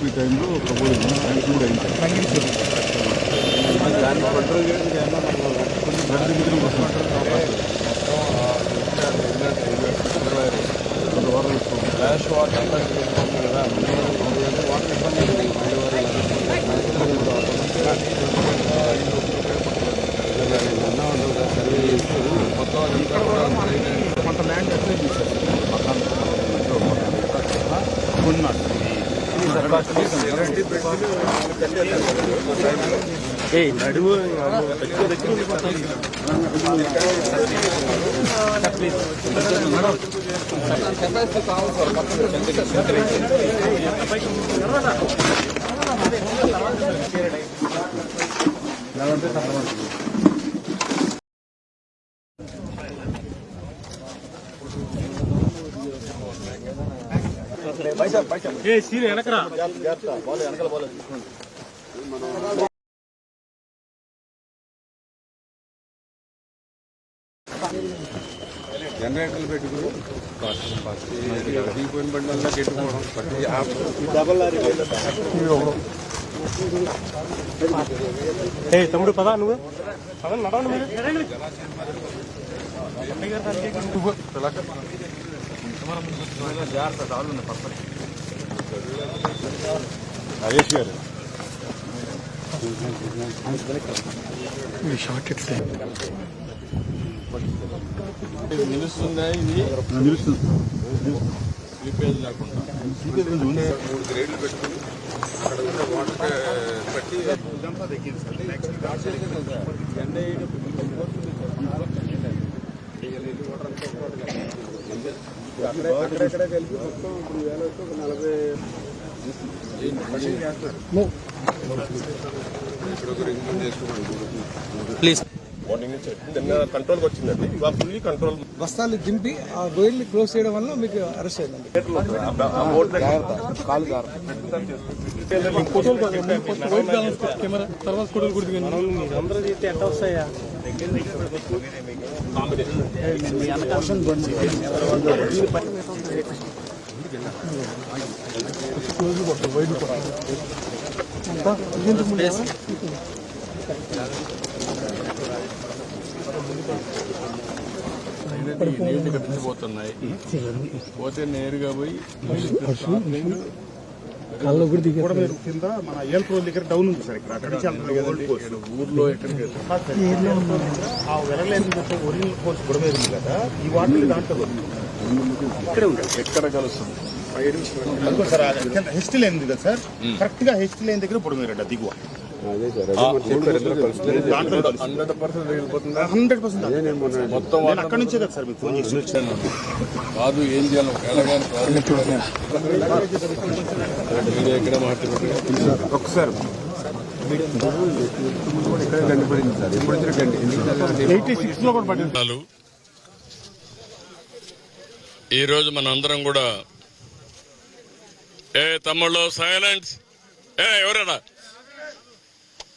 TDP టైంలో proposal sanction కూడా అయింది దాన్ని కంట్రోల్ చేయడానికి కొంచెం మిగిలిన రెండు వారాలు ఫ్లాష్ వాటర్ కదా వాటర్ ఇబ్బంది కొంత ల్యాండ్ అప్లై చేశారు. కొన్నారు ఏ నడువు ఏ సీన్ వెనకరా జనరేటర్లు పెట్టుకుని దిగిపోయిన బండి వల్ల గెట్టుకోవడం ఏ తమ్ముడు పదా నువ్వు పద నడవండి మీరు రాజేష్ గారు నిలుస్తుందా ఇది నిలుస్తుంది స్లిపేజ్ లేకుండా మూడు గ్రేడ్లు పెట్టుకుని అక్కడ ఉన్న వాటర్ అంతా అక్కడెక్కడ కలిపి మొత్తం ఇప్పుడు వేల వచ్చి ఒక నలభై ఇక్కడ ఒక రింగ్ చేసుకోమని ప్లీజ్ మార్నింగ్ నుంచి నిన్న కంట్రోల్కి వచ్చిందండి. ఇవాళ ఫుల్లీ కంట్రోల్ బస్తాలు దింపి ఆ గోయిల్ని క్లోజ్ చేయడం వల్ల మీకు అరెస్ట్ అయిందండి. కాలు జాగ్రత్త కెమెరా తర్వాత కొడుకు నీళ్ళు కట్టించిపోతున్నాయి పోతే నేరుగా పోయి కళ్ళు కూడా దిగారు కింద మన ఏల్ రోడ్ దగ్గర డౌన్ ఉంది సార్ ఇక్కడ. అక్కడ నుంచి వెళ్తుంది ఓల్డ్ పోస్ట్. ఊర్లో ఎక్కడికి ఆ వెలలేని ఒరిజినల్ పోస్ట్ కూడా ఉంది కదా ఈ వాటర్ దాంట్లో. ఇక్కడే ఉంది ఎక్కడ కలుస్తుంది? సార్ లేన్ ఉంది కదా సార్. కరెక్ట్గా హెస్ట్ లేన్ దగ్గర పొడమేరట దిగువ. కదా ఏం చేయాలి? ఎలాగని మీరు ఎక్కడ మాట్లాడుతున్నారు ఒక్కసారి ఇక్కడ గండి పడింది సార్? ఎప్పుడు వచ్చిన గండి ఎందుకంటే ఎయిటీ సిక్స్లో కూడా పడింది. వందనాలు. ఈరోజు మనందరం కూడా ఏ తమ్ముళ్ళు సైలెన్స్ ఏ ఎవరడా